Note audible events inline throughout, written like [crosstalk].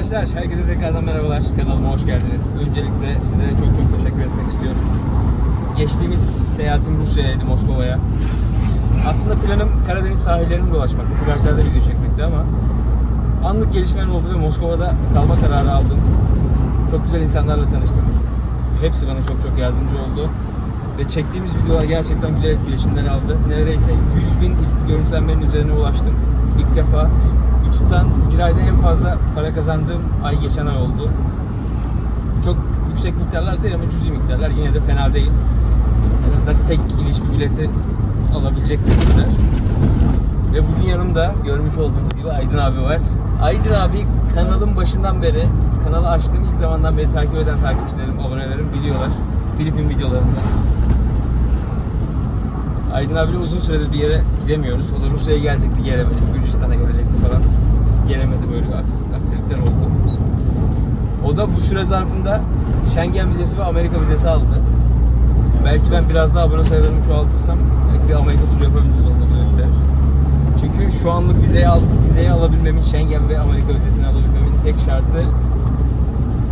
Arkadaşlar herkese tekrardan merhabalar. Kanalıma hoş geldiniz. Öncelikle sizlere çok çok teşekkür etmek istiyorum. Geçtiğimiz seyahatim Rusya'ydı, Moskova'ya. Aslında planım Karadeniz sahillerini dolaşmaktı. Plajlarda video çekmekti ama anlık gelişmeler oldu ve Moskova'da kalma kararı aldım. Çok güzel insanlarla tanıştım. Hepsi bana çok çok yardımcı oldu. Ve çektiğimiz videolar gerçekten güzel etkileşimler aldı. Neredeyse 100 bin görüntülenmenin üzerine ulaştım. İlk defa YouTube'dan bir ayda en fazla para kazandığım ay geçen ay oldu. Çok yüksek miktarlar değil ama cüzi miktarlar. Yine de fena değil. En azından tek gidiş bir bileti alabilecek miktar. Ve bugün yanımda görmüş olduğunuz gibi Aydın abi var. Aydın abi kanalın başından beri, kanalı açtığım ilk zamandan beri takip eden takipçilerim, abonelerim biliyorlar. Filipin videolarında. Aydın abiyle uzun süredir bir yere gidemiyoruz. O da Rusya'ya gelecekti, gelemedi. Gürcistan'a gelecekti falan. Gelemedi böyle aks- aksilikler oldu. O da bu süre zarfında Schengen vizesi ve Amerika vizesi aldı. Belki ben biraz daha abone sayılarımı çoğaltırsam belki bir Amerika turu yapabiliriz onunla birlikte. Çünkü şu anlık vizeyi, al, vizeyi alabilmemin, Schengen ve Amerika vizesini alabilmemin tek şartı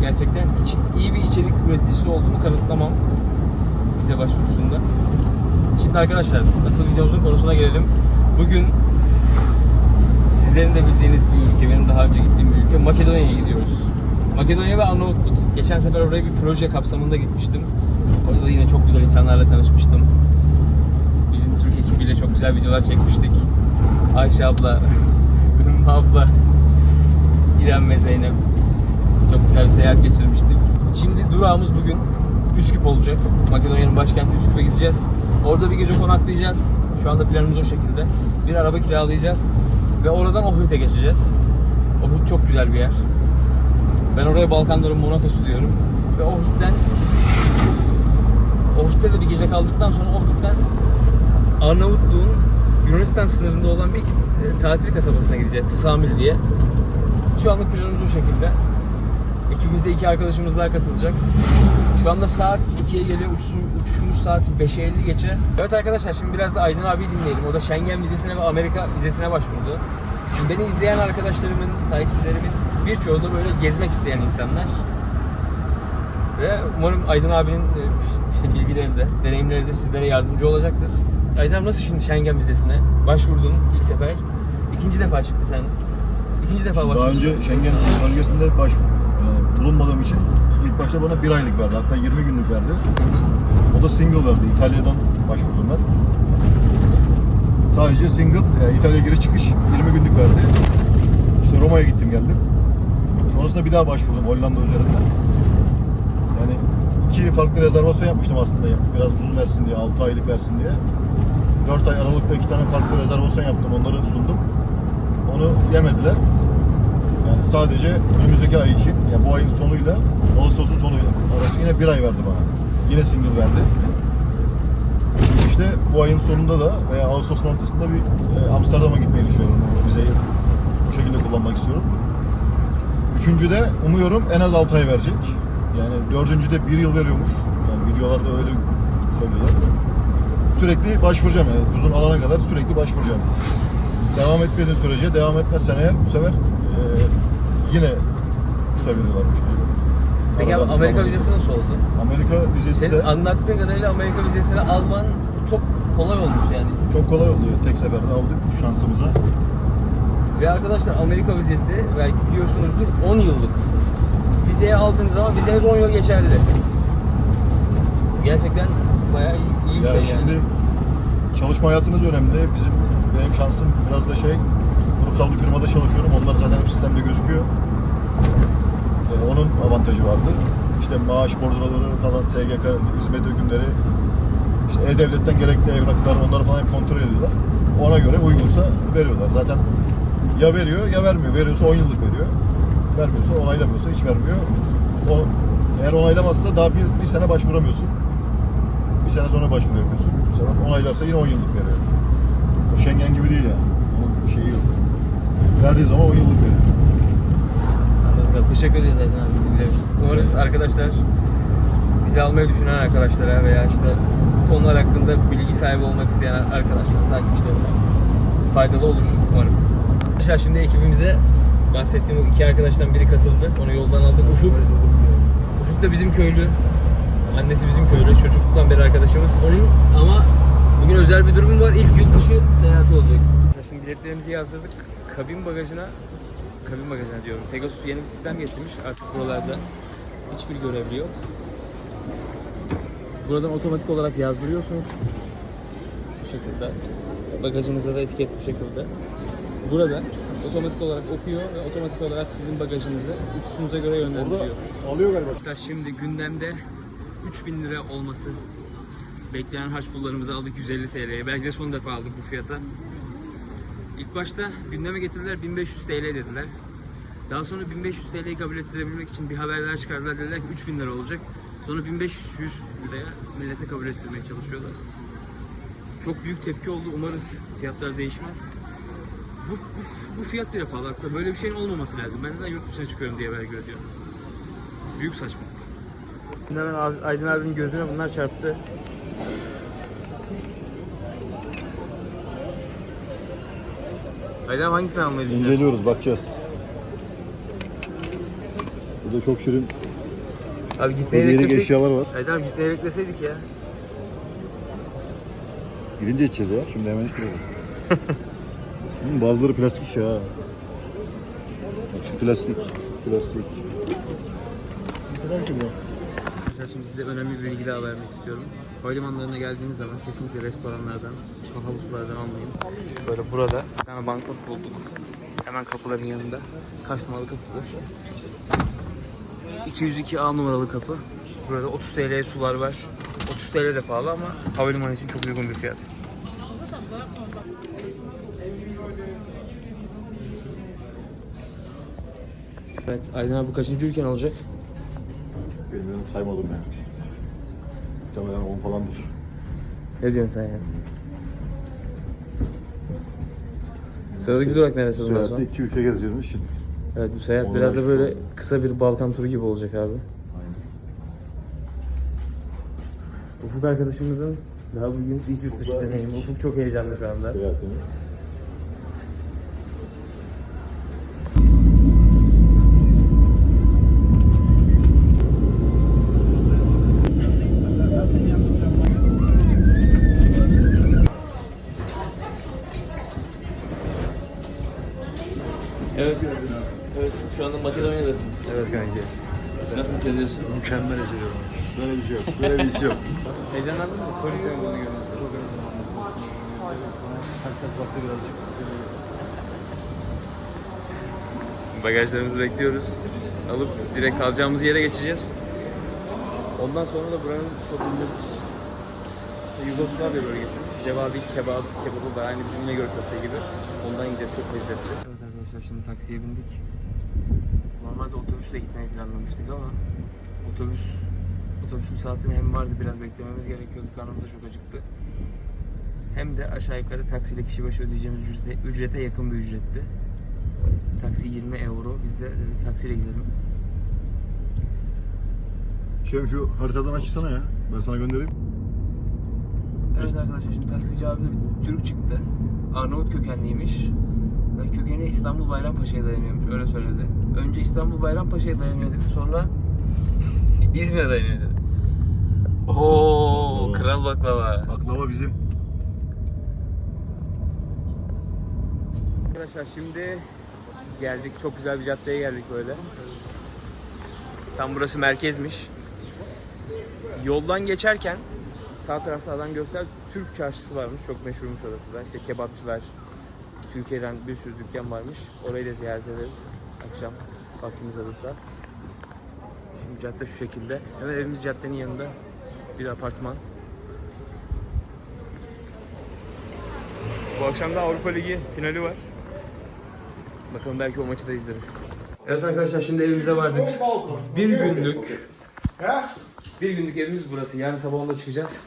gerçekten iç- iyi bir içerik üreticisi olduğumu kanıtlamam vize başvurusunda. Şimdi arkadaşlar asıl videomuzun konusuna gelelim. Bugün sizlerin de bildiğiniz bir ülke, benim daha önce gittiğim bir ülke Makedonya'ya gidiyoruz. Makedonya ve Arnavutluk. Geçen sefer oraya bir proje kapsamında gitmiştim. Orada da yine çok güzel insanlarla tanışmıştım. Bizim Türk ekibiyle çok güzel videolar çekmiştik. Ayşe abla, [laughs] Ümmü abla, İrem ve Zeynep. Çok güzel bir seyahat geçirmiştik. Şimdi durağımız bugün Üsküp olacak. Makedonya'nın başkenti Üsküp'e gideceğiz. Orada bir gece konaklayacağız. Şu anda planımız o şekilde. Bir araba kiralayacağız. Ve oradan Ohrid'e geçeceğiz. Ohrid çok güzel bir yer. Ben oraya Balkanların Monaco'su diyorum. Ve Ohrid'den Ohrid'de de bir gece kaldıktan sonra Ohrid'den Arnavutluğun Yunanistan sınırında olan bir e, tatil kasabasına gideceğiz. Samil diye. Şu anlık planımız o şekilde. Ekibimizde iki arkadaşımız daha katılacak. Şu anda saat 2'ye geliyor. Uçuşum, uçuşumuz saat 5'e 50 geçe. Evet arkadaşlar şimdi biraz da Aydın abi dinleyelim. O da Schengen vizesine ve Amerika vizesine başvurdu. Şimdi beni izleyen arkadaşlarımın, takipçilerimin birçoğu da böyle gezmek isteyen insanlar. Ve umarım Aydın abinin e, işte bilgileri de, deneyimleri de sizlere yardımcı olacaktır. Aydın abi nasıl şimdi Schengen vizesine başvurdun ilk sefer? İkinci defa çıktı sen. İkinci defa başvurdun. Daha önce Schengen bölgesinde baş yani bulunmadığım için ilk başta bana bir aylık verdi. Hatta 20 günlük verdi. O da single verdi. İtalya'dan başvurdum ben. Sadece single, yani İtalya giriş çıkış 20 günlük verdi. İşte Roma'ya gittim geldim. Sonrasında bir daha başvurdum Hollanda üzerinden. Yani iki farklı rezervasyon yapmıştım aslında. Biraz uzun versin diye, 6 aylık versin diye. 4 ay aralıkta iki tane farklı rezervasyon yaptım. Onları sundum. Onu yemediler. Yani sadece önümüzdeki ay için, yani bu ayın sonuyla Ağustos'un sonuyla arası yine bir ay verdi bana. Yine single verdi. İşte bu ayın sonunda da veya Ağustos'un ortasında bir e, Amsterdam'a gitmeyi düşünüyorum. Vizeyi bu şekilde kullanmak istiyorum. Üçüncü de umuyorum en az 6 ay verecek. Yani dördüncü de bir yıl veriyormuş. Yani videolarda öyle söylüyorlar. Sürekli başvuracağım yani uzun alana kadar sürekli başvuracağım. Devam etmediğin sürece devam etmezsen eğer bu sefer e, yine kısa veriyorlarmış. Peki abi Aradan Amerika zaman vizesi nasıl oldu? Amerika vizesi Senin de anlattığın kadarıyla Amerika vizesini alman çok kolay olmuş yani. çok kolay oluyor. Tek seferde aldık şansımıza. Ve arkadaşlar Amerika vizesi belki biliyorsunuzdur 10 yıllık. Vizeye aldığınız zaman vizeniz 10 yıl geçerli. Gerçekten bayağı iyi, iyi bir şey yani. şimdi çalışma hayatınız önemli. Bizim benim şansım biraz da şey kurumsal bir firmada çalışıyorum. Onlar zaten hep sistemde gözüküyor. Ee, onun avantajı vardı. İşte maaş bordroları falan, SGK hizmet hükümleri, işte E-Devlet'ten gerekli evraklar, onları falan kontrol ediyorlar. Ona göre uygunsa veriyorlar. Zaten ya veriyor ya vermiyor. Veriyorsa 10 yıllık veriyor. Vermiyorsa, onaylamıyorsa hiç vermiyor. O, eğer onaylamazsa daha bir, bir sene başvuramıyorsun. Bir sene sonra başvuru yapıyorsun. Bu sefer onaylarsa yine 10 yıllık veriyor. O Schengen gibi değil yani. Onun şeyi yok. Verdiği zaman 10 yıllık veriyor. Teşekkür ederiz zaten abi bilgiler için. Umarız arkadaşlar bizi almayı düşünen arkadaşlara veya işte bu konular hakkında bilgi sahibi olmak isteyen arkadaşlar, takipçilerine faydalı olur umarım. Arkadaşlar şimdi ekibimize bahsettiğim o iki arkadaştan biri katıldı. Onu yoldan aldık. Ufuk. Ufuk da bizim köylü. Annesi bizim köylü. Çocukluktan beri arkadaşımız. Onun ama bugün özel bir durum var. İlk yurt dışı seyahati olacak. Şimdi biletlerimizi yazdırdık. Kabin bagajına kabin bagajına diyorum. Pegasus yeni bir sistem getirmiş. Artık buralarda hiçbir görevli yok. Buradan otomatik olarak yazdırıyorsunuz. Şu şekilde. Bagajınıza da etiket bu şekilde. Burada otomatik olarak okuyor ve otomatik olarak sizin bagajınızı uçuşunuza göre Orada yönlendiriyor. alıyor galiba. Arkadaşlar şimdi gündemde 3000 lira olması beklenen harç pullarımızı aldık 150 TL'ye. Belki de son defa aldık bu fiyata. İlk başta gündeme getirdiler 1500 TL dediler. Daha sonra 1500 TL'yi kabul ettirebilmek için bir haberler çıkardılar. Dediler ki 3000 lira olacak. Sonra 1500 liraya millete kabul ettirmeye çalışıyorlar. Çok büyük tepki oldu. Umarız fiyatlar değişmez. Bu, bu, bu fiyat bile pahalı. Böyle bir şeyin olmaması lazım. Ben neden yurt dışına çıkıyorum diye vergi ödüyorum. Büyük saçmalık. Hemen Aydın abinin gözüne bunlar çarptı. Abi hangisini almayı düşünüyorsun? İnceliyoruz, bakacağız. Burada çok şirin Abi gitmeyi hediyelik bekleseydik. eşyalar var. Aydın abi gitmeyi bekleseydik ya. Gidince içeceğiz ya. Şimdi hemen içmiyoruz. Hmm, [laughs] bazıları plastik iş ya. Bak şu plastik. Plastik. Ne kadar ki bu? Arkadaşlar şimdi size önemli bir bilgi daha vermek istiyorum. Havalimanlarına geldiğiniz zaman kesinlikle restoranlardan, kapalı sulardan almayın. Böyle burada bir tane banknot bulduk. Hemen kapıların yanında. Kaç numaralı kapı burası? 202A numaralı kapı. Burada 30 TL'ye sular var. 30 TL de pahalı ama havalimanı için çok uygun bir fiyat. Evet, Aydın abi bu kaçıncı ülken olacak? Bilmiyorum saymadım ya. Muhtemelen 10 falandır. Ne diyorsun sen ya? Sıradaki durak neresi bundan sonra? Seyahatte iki ülke gezeceğiz şimdi. Evet bu seyahat Onlar biraz da böyle oldu. kısa bir Balkan turu gibi olacak abi. Aynen. Ufuk arkadaşımızın daha bugün ilk yurt dışı deneyimi. Ufuk çok heyecanlı şu anda. Seyahatimiz. Mükemmel hissediyorum. Böyle bir şey yok. Böyle bir his yok. [laughs] Heyecanlandın mı? Polis memurunu görünce. Herkes baktı birazcık. Bagajlarımızı bekliyoruz. Alıp direkt kalacağımız yere geçeceğiz. Ondan sonra da buranın çok ünlü işte Yugoslavya bölgesi. Cevabi kebap, kebabı var. Aynı bizim İnegöl köfte gibi. Ondan yiyeceğiz. Çok lezzetli. Evet arkadaşlar şimdi taksiye bindik. Normalde otobüsle gitmeyi planlamıştık ama otobüs otobüsün saatini hem vardı biraz beklememiz gerekiyordu. Karnımız da çok acıktı. Hem de aşağı yukarı taksiyle kişi başı ödeyeceğimiz ücrete, ücrete yakın bir ücretti. Taksi 20 euro. Biz de dedik taksiyle gidelim. Şefim şu haritadan açsana ya. Ben sana göndereyim. Evet arkadaşlar şimdi taksici abi de bir Türk çıktı. Arnavut kökenliymiş. Ve kökeni İstanbul Bayrampaşa'ya dayanıyormuş. Öyle söyledi. Önce İstanbul Bayrampaşa'ya dayanıyor dedi. Sonra İzmir'e dayanıyor dedi. Oo, kral baklava. Baklava bizim. Arkadaşlar şimdi geldik. Çok güzel bir caddeye geldik böyle. Tam burası merkezmiş. Yoldan geçerken sağ taraf sağdan göster Türk çarşısı varmış. Çok meşhurmuş orası da. İşte kebapçılar, Türkiye'den bir sürü dükkan varmış. Orayı da ziyaret ederiz akşam vaktimiz olursa. Cadde şu şekilde. Hemen evimiz caddenin yanında bir apartman. Bu akşam da Avrupa Ligi finali var. Bakalım belki o maçı da izleriz. Evet arkadaşlar şimdi evimize vardık. Bir günlük bir günlük evimiz burası. Yarın sabah onda çıkacağız.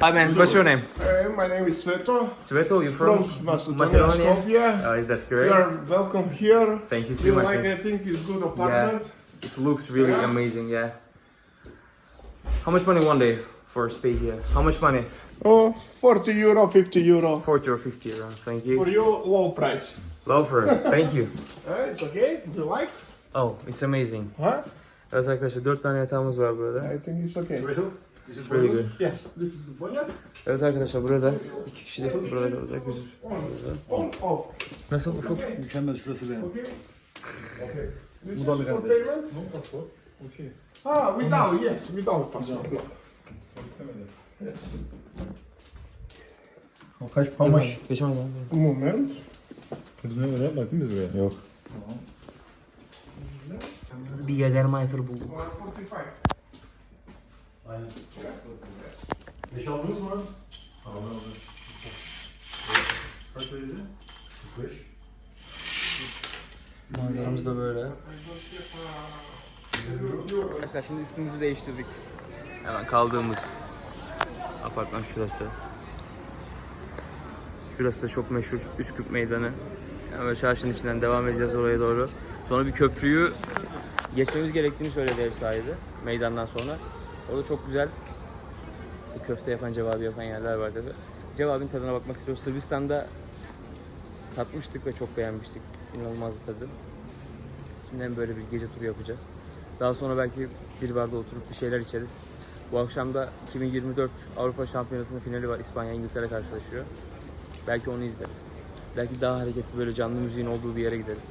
Hi man, what's your name? Uh, my name is Sveto Sveto, you from, from Macedonia, Skopje. Oh, that's You great. are welcome here. Thank you so You much. like, man. I think, it's good apartment. It looks really amazing, yeah. How much money one day for stay here? How much money? Oh, 40 euro, 50 euro. 40 or 50 around. Thank you. For you. price. low price. [laughs] Thank you. Uh, it's okay. Do you like? Oh, it's amazing. Huh? Evet arkadaşlar 4 tane yatağımız var burada. I think it's okay. It's very good. Yes. This is the budget. Evet arkadaşlar burada iki kişilik burada kalacak. Biz On, off. Nasıl ufuk? Mükemmel şurası benim. Okay. This is for payment. No passport. Okay. Ah, without, yes, without passport. İstemedi. O kaç pamaş? Geçmez abi. Un moment. Kızına göre yapmak değil mi biz buraya? Yok. Bir Jägermeister bulduk. 145. Aynen. Beş aldınız mı? Tamam aldım. Kaç ödedi? 45. Manzaramız da böyle. Mesela şimdi üstümüzü değiştirdik. Hemen kaldığımız apartman şurası. Şurası da çok meşhur Üsküp Meydanı. Yani böyle çarşının içinden devam edeceğiz oraya doğru. Sonra bir köprüyü geçmemiz gerektiğini söyledi ev sahibi meydandan sonra. Orada çok güzel işte köfte yapan, cevabı yapan yerler var dedi. Cevabın tadına bakmak istiyoruz. Sırbistan'da tatmıştık ve çok beğenmiştik. İnanılmazdı tadı. Şimdi hem böyle bir gece turu yapacağız. Daha sonra belki bir barda oturup bir şeyler içeriz. Bu akşam da 2024 Avrupa Şampiyonası'nın finali var. İspanya İngiltere karşılaşıyor. Belki onu izleriz. Belki daha hareketli böyle canlı müziğin olduğu bir yere gideriz.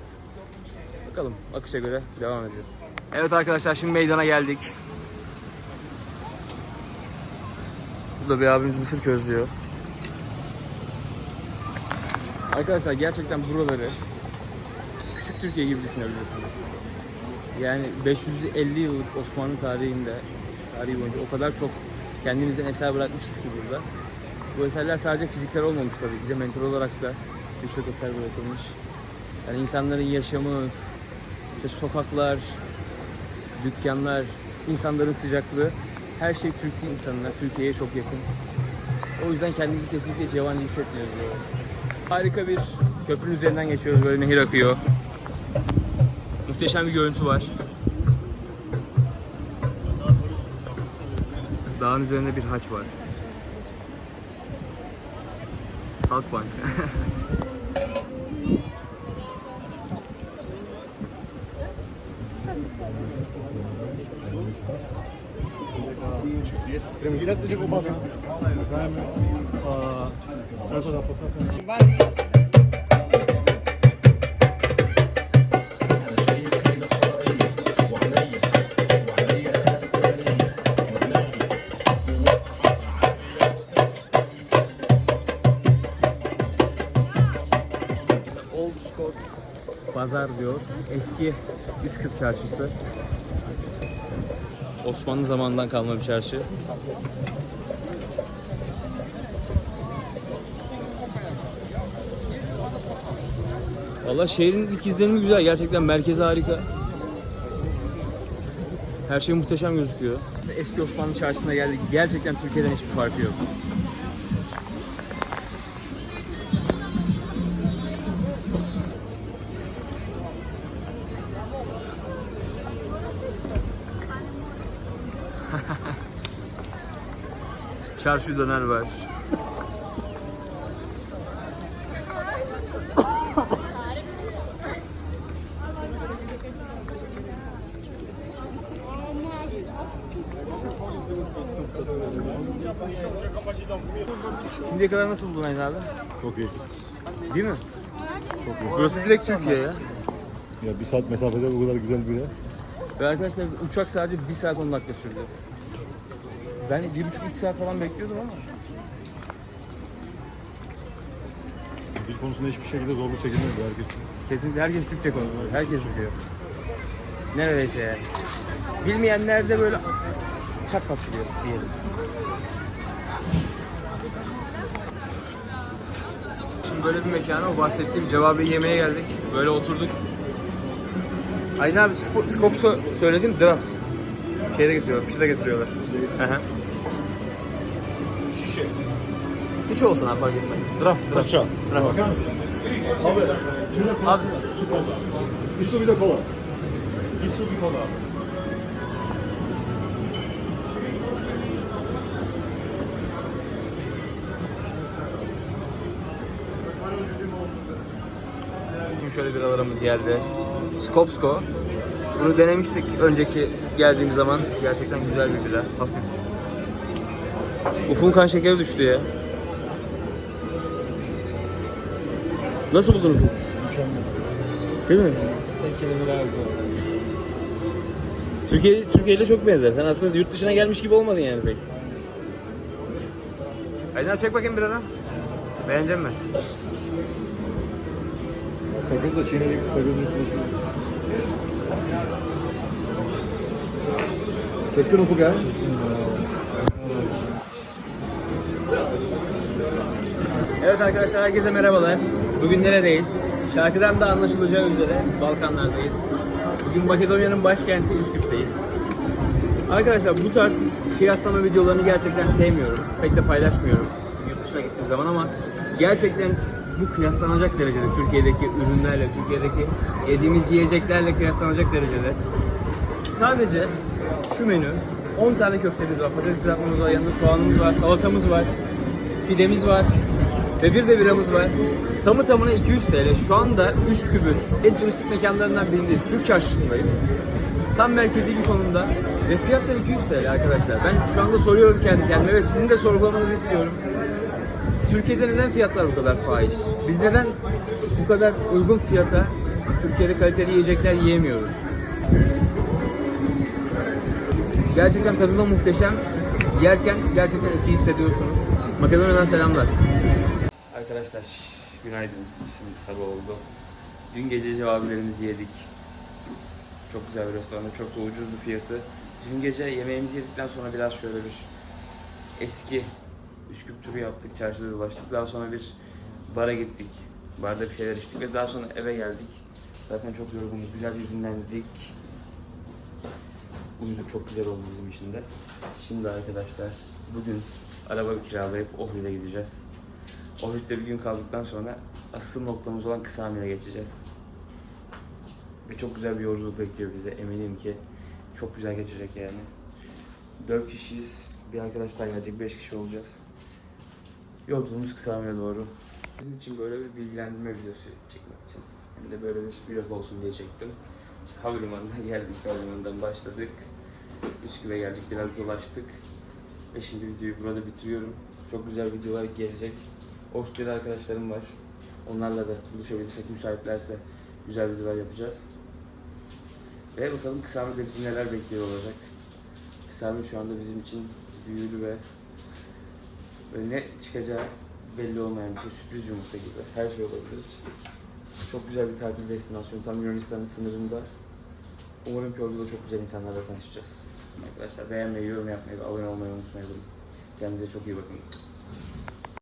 Bakalım akışa göre devam edeceğiz. Evet arkadaşlar şimdi meydana geldik. Burada bir abimiz mısır közlüyor. Arkadaşlar gerçekten buraları Türkiye gibi düşünebilirsiniz. Yani 550 yıllık Osmanlı tarihinde, tarihi boyunca o kadar çok kendimizden eser bırakmışız ki burada. Bu eserler sadece fiziksel olmamış tabii ki de mental olarak da birçok eser bırakılmış. Yani insanların yaşamı, işte sokaklar, dükkanlar, insanların sıcaklığı, her şey Türk insanına, Türkiye'ye çok yakın. O yüzden kendimizi kesinlikle yabancı hissetmiyoruz. Harika bir köprünün üzerinden geçiyoruz. Böyle nehir akıyor. Muhteşem bir görüntü var. Dağın üzerinde bir haç var. Halkbank. Oba. [laughs] Old [laughs] Pazar diyor. Eski Üsküp çarşısı. Osmanlı zamanından kalma bir çarşı. Valla şehrin ilk izlenimi güzel. Gerçekten merkezi harika. Her şey muhteşem gözüküyor. Eski Osmanlı çarşısına geldik. Gerçekten Türkiye'den hiçbir farkı yok. Çarşı döner var. Şimdiye kadar nasıl buldun Aydın abi? Çok iyi. Değil mi? Çok iyi. Burası direkt Türkiye ya. Ya bir saat mesafede bu kadar güzel bir yer. Ve arkadaşlar uçak sadece 1 saat 10 dakika sürdü. Ben 1,5-2 saat falan bekliyordum ama. Dil konusunda hiçbir şekilde zorluk çekilmez. Herkes Kesinlikle herkes Türkçe konuşuyor. Herkes biliyor. Neredeyse yani. Bilmeyenler de böyle çat pat biliyor diyelim. Şimdi böyle bir mekana o bahsettiğim cevabı yemeğe geldik. Böyle oturduk. Aydın abi so- söyledim draft. Şeyde getiriyorlar, fişi de getiriyorlar. Hı hı. 3 olsun abi fark etmez. Draft. Draft. Draft. Bakar mısın? Abi. Abi. Su. Bir su bir de kola. Bir su bir kola abi. Şimdi şöyle biralarımız geldi. Skopsko. Bunu denemiştik önceki geldiğim zaman. Gerçekten güzel bir bira. Hafif. Ufun kan şekeri düştü ya. Nasıl buldun Ufuk? Mükemmel. Değil mi? Tek kelimeler. Türkiye Türkiye ile çok benzer. Sen aslında yurt dışına gelmiş gibi olmadın yani pek. Aydın abi çek bakayım biradan. Beğenecek mi? Sakız da çiğnedik. Sakızın üstüne Çektin Ufuk ha? Evet arkadaşlar herkese merhabalar. Bugün neredeyiz? Şarkıdan da anlaşılacağı üzere Balkanlardayız. Bugün Makedonya'nın başkenti Üsküp'teyiz. Arkadaşlar bu tarz kıyaslama videolarını gerçekten sevmiyorum. Pek de paylaşmıyorum yurt dışına gittiğim zaman ama gerçekten bu kıyaslanacak derecede Türkiye'deki ürünlerle, Türkiye'deki yediğimiz yiyeceklerle kıyaslanacak derecede. Sadece şu menü 10 tane köftemiz var, patates kızartmamız var, yanında soğanımız var, salatamız var, pidemiz var ve bir de biramız var. Tamı tamına 200 TL. Şu anda Üsküp'ün en turistik mekanlarından birindeyiz. Türk çarşısındayız. Tam merkezi bir konumda ve fiyatlar 200 TL arkadaşlar. Ben şu anda soruyorum kendi kendime ve sizin de sorgulamanızı istiyorum. Türkiye'de neden fiyatlar bu kadar fahiş? Biz neden bu kadar uygun fiyata Türkiye'de kaliteli yiyecekler yiyemiyoruz? Gerçekten tadı da muhteşem. Yerken gerçekten eti hissediyorsunuz. Makedonya'dan selamlar. Arkadaşlar günaydın. Şimdi sabah oldu. Dün gece cevabilerimizi yedik. Çok güzel bir restoranda. Çok da ucuzdu fiyatı. Dün gece yemeğimizi yedikten sonra biraz şöyle bir eski Üsküp turu yaptık. Çarşıda dolaştık. Daha sonra bir bara gittik. Barda bir şeyler içtik ve daha sonra eve geldik. Zaten çok yorgunduk. Güzel bir dinlendik. Uyuduk çok güzel oldu bizim için de. Şimdi arkadaşlar bugün araba kiralayıp Ohrid'e gideceğiz. Ohrid'de bir gün kaldıktan sonra asıl noktamız olan Kısami'ye geçeceğiz. Ve çok güzel bir yolculuk bekliyor bize eminim ki. Çok güzel geçecek yani. 4 kişiyiz. Bir arkadaş daha gelecek. 5 kişi olacağız. Yolculuğumuz Kısami'ye doğru. Sizin için böyle bir bilgilendirme videosu çekmek için. Hem de böyle bir vlog olsun diye çektim. İşte havalimanına geldik, havalimanından başladık. Üsküp'e geldik, biraz dolaştık. Ve şimdi videoyu burada bitiriyorum. Çok güzel videolar gelecek. Ortada arkadaşlarım var. Onlarla da buluşabilirsek, müsaitlerse güzel videolar yapacağız. Ve bakalım Kısami'de bizi neler bekliyor olacak. Kısami şu anda bizim için büyülü ve böyle ne çıkacağı belli olmayan bir şey. Sürpriz yumurta gibi. Her şey olabilir. Çok güzel bir tatil destinasyonu. Tam Yunanistan'ın sınırında. Umarım ki orada da çok güzel insanlarla tanışacağız. Arkadaşlar beğenmeyi, yorum yapmayı ve abone olmayı unutmayalım. Kendinize çok iyi bakın.